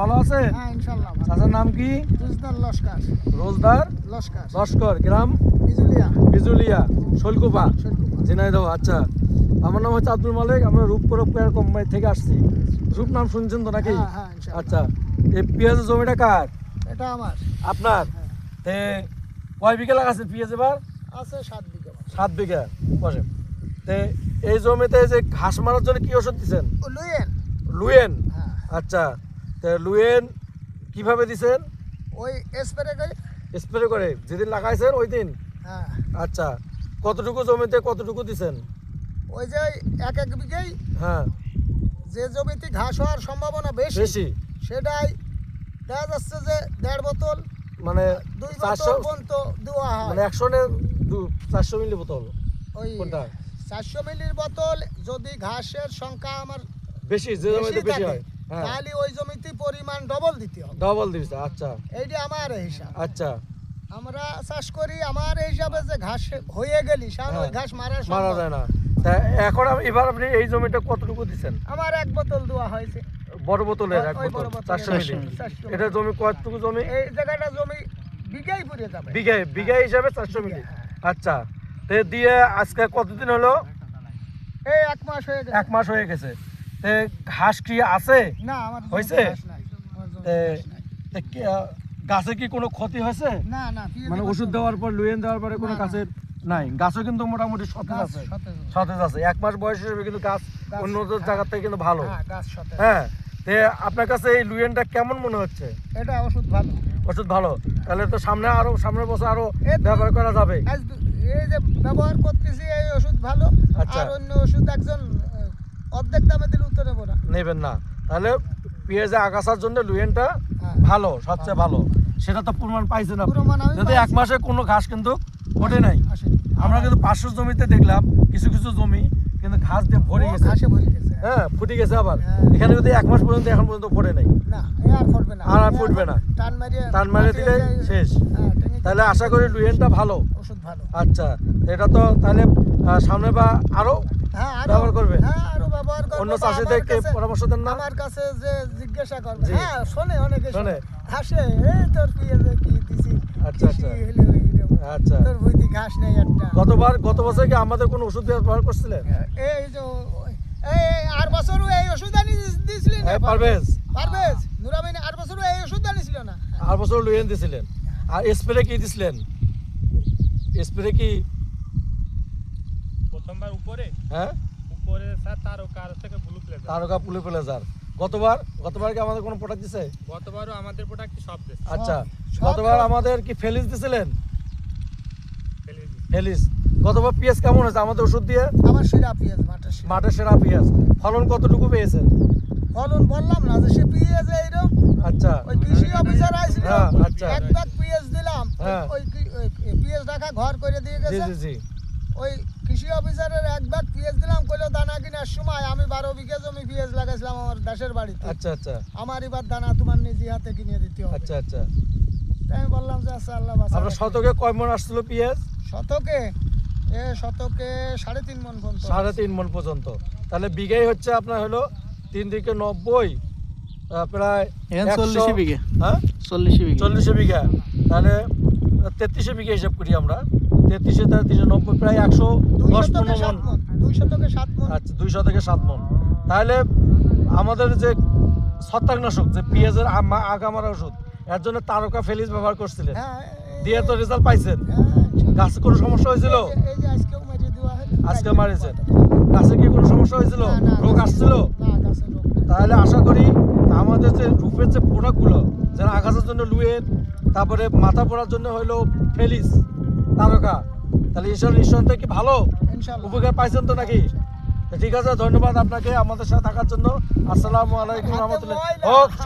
ভালো আছে ইনশাল্লাহ ভালো। চাচার নাম কি? রোজদার লস্কর। গ্রাম বিজুলিয়া। বিজুলিয়া শৈলকুপা। শৈলকুপা। ঝিনাইদহ আচ্ছা। আমার নাম হচ্ছে আব্দুল মালিক আমরা রূপপুর পেয়ার কোম্পানি থেকে আসছি। রূপ নাম শুনছেন তো নাকি? ইনশাআল্লাহ। আচ্ছা। এই পেঁয়াজের জমিটা কার? এটা আমার। আপনার? হ্যাঁ। তে কয় বিঘা লাগাচ্ছে পেঁয়াজ এবার? আছে সাত বিঘা সাত বিঘা তে এই জমিতে যে ঘাস মারার জন্য কি ওষুধ দিচ্ছেন লুয়েন। হ্যাঁ আচ্ছা তে লুয়েন কীভাবে দিছেন? ওই স্প্রে করে। স্প্রে করে যেদিন লাগাইছেন ওই দিন হ্যাঁ। আচ্ছা কতটুকু জমিতে কতটুকু দিছেন? ওই যে এক এক বিঘেই। হ্যাঁ। যে জমিতে ঘাস হওয়ার সম্ভাবনা বেশি বেশি? সেটাই দেখা যাচ্ছে যে দেড় বোতল মানে দুই চারশো পর্যন্ত দেওয়া হয়। মানে একশো চারশো মিলি বোতল ওই কোনটা? চারশো মিলির বোতল যদি ঘাসের সংখ্যা আমার বেশি যে জমিতে বেশি হ্যাঁ। তাহলে ওই জমিতে পরিমাণ ডবল দিতে হবে। ডবল দিছে আচ্ছা। এইটা আমার হিসাব। আচ্ছা। আমরা চাষ করি আমার হিসাবে যে ঘাস হয়ে গেলি কারণ ওই হ্যাঁ, ঘাস মারা মারা যায় না। তা এখন এবার আপনি এই জমিটা কতটুকু দিচ্ছেন আমার এক বোতল দেওয়া হয়েছে। বড় বোতলের এক বোতল চারশো মিলি। এটা জমি কতটুকু জমি? এই জায়গাটা জমি বিঘাই পুড়ে যাবে। বিঘায় বিঘা হিসাবে চারশো মিলি। হ্যাঁ। আচ্ছা। তে দিয়ে আজকে কতদিন হলো? এই এক মাস হয়ে গেছে। এক মাস হয়ে গেছে। তে ঘাস কি আছে? না আমার হয়েছে? গাছে কি কোনো ক্ষতি হয়েছে? না না মানে ওষুধ দেওয়ার পর লুয়েন দেওয়ার পরে কোনো। গাছের নাই? গাছও কিন্তু মোটামুটি সতেজ আছে। সতেজ আছে। এক মাস বয়স হিসেবে কিন্তু গাছ অন্য। জায়গার থেকে কিন্তু ভালো। হ্যাঁ হ্যাঁ তে আপনার কাছে এই লুয়েনটা কেমন মনে হচ্ছে? এটা ওষুধ ভালো। ওষুধ ভালো। তাহলে তো সামনে আরও সামনের বছর আরও ব্যবহার করা যাবে। এই যে ব্যবহার করতেছি এই ওষুধ ভালো। আচ্ছা। আর অন্য ওষুধ একজন অর্ধেক দামে দিলে উত্তর নেব না নেবেন না। তাহলে পেঁয়াজে আগাছার জন্য লুয়েনটা হ্যাঁ। ভালো সবচেয়ে ভালো। সেটা তো প্রমাণ প্রমাণ আমি যদি এক মাসে কোনো ঘাস কিন্তু ওঠে নাই। আমরা কিন্তু পাঁচশো জমিতে দেখলাম কিছু কিছু জমি কিন্তু ঘাস দিয়ে ভরে গেছে। ঘাসে ভরে গেছে। হ্যাঁ ফুটে গেছে আবার। হ্যাঁ। এখানে যদি এক মাস পর্যন্ত এখন পর্যন্ত ফোটে নাই। না আর ফুটবে না। আর ফুটবে না। টান মারিয়ে টান মারিয়ে দিলে শেষ। হ্যাঁ, তাহলে আশা করি লুয়েনটা ভালো। ওষুধ ভালো। আচ্ছা এটা তো তাহলে সামনে বা হ্যাঁ আরও ব্যবহার করবে? হ্যাঁ আরও ব্যবহার করবে। অন্য চাষিদেরকে কাছে- পরামর্শ দেন না? আমার কাছে যে জিজ্ঞাসা করবে। হ্যাঁ শোনে অনেকে শোনে। শোনে? হাসে এই তোর কি দিছি? আচ্ছা, আচ্ছা। আচ্ছা। তোর বইতে ঘাস নেই একটা। গতবার গত বছর কি আমাদের কোনো ওষুধ ব্যবহার করছিলেন এই যে এই এই আর বছরও এই ওষুধ আনি না? পারভেজ। পারভেজ? নুরামিন আর বছরও এই ওষুধ আনিছিল না? আর বছর লুয়েন দিছিলেন। আর স্প্রে কি দিছিলেন? স্প্রে কি প্রথমবার উপরে হ্যাঁ? উপরে স্যার থেকে ব্লু তারকা গতবার? গতবার কি আমাদের কোনো প্রোডাক্ট দিছে? গতবারও আমাদের প্রোডাক্ট সব দেশ আচ্ছা গতবার আমাদের কি ফেলিস দিছিলেন? ফেলিস গতবার পিএস কেমন হয়েছে? আমাদের ওষুধ দিয়ে? আমার সিরা পিয়াজ সিরা। মাঠের সেরা পিঁয়াজ ফলন কতটুকু পেয়েছেন? ফলন বললাম না যে সে পিয়াজ এইরকম আচ্ছা। ওই কৃষি অফিসার আইছিল। হ্যাঁ, আচ্ছা। এক ব্যাগ পিএস দিলাম। হ্যাঁ। ওই পিএস টাকা ঘর করে দিয়ে গেছে। জি জি। ওই কৃষি অফিসারের এক ব্যাগ পিএস দিলাম কইলো দানা কিনার সময় আমি বারো বিঘা জমি পিএস লাগাইছিলাম আমার দেশের বাড়িতে। আচ্ছা আচ্ছা। আমার এবার দানা তোমার নিজে হাতে কিনে দিতে হবে। আচ্ছা আচ্ছা। আমি বললাম যে আচ্ছা আল্লাহ বাঁচা আপনার শতকে কয় মন আসছিল পিঁয়াজ শতকে? এ শতকে সাড়ে তিন মন পর্যন্ত। সাড়ে তিন মন পর্যন্ত। তাহলে বিঘাই হচ্ছে আপনার হলো তিন দিকে নব্বই প্রায় চল্লিশে বিঘে। হ্যাঁ? চল্লিশে বিঘে। চল্লিশে বিঘা। তাহলে তেত্রিশে বিঘা হিসাব করি আমরা। তেত্রিশে তার তিনশো নব্বই প্রায় একশো দশ পনেরো মন। দুই শতকে সাত আচ্ছা দুইশো থেকে সাত মন। তাহলে আমাদের যে ছত্রাকনাশক যে পেঁয়াজের আমা- আগা মারা ওষুধ এর জন্য তারকা ফেলিস ব্যবহার করছিলেন। হ্যাঁ দিয়ে তো রেজাল্ট পাইছেন। হ্যাঁ, গাছে কোনো সমস্যা হয়েছিল। আজকে মারিয়েছেন গাছে কি কোনো সমস্যা হয়েছিল? রোগ আসছিল। তাহলে আশা করি আমাদের যে রূপের যে প্রোডাক্টগুলো যেন আকাশের জন্য লুয়ের তারপরে মাথা পড়ার জন্য হইল ফেলিস তারকা। তাহলে ঈশ্বর নিঃসন্দেহ কি ভালো? উপকার পাইছেন তো নাকি? ঠিক আছে ধন্যবাদ আপনাকে আমাদের সাথে থাকার জন্য। আসসালামু আলাইকুম রহমতুল্লাহ।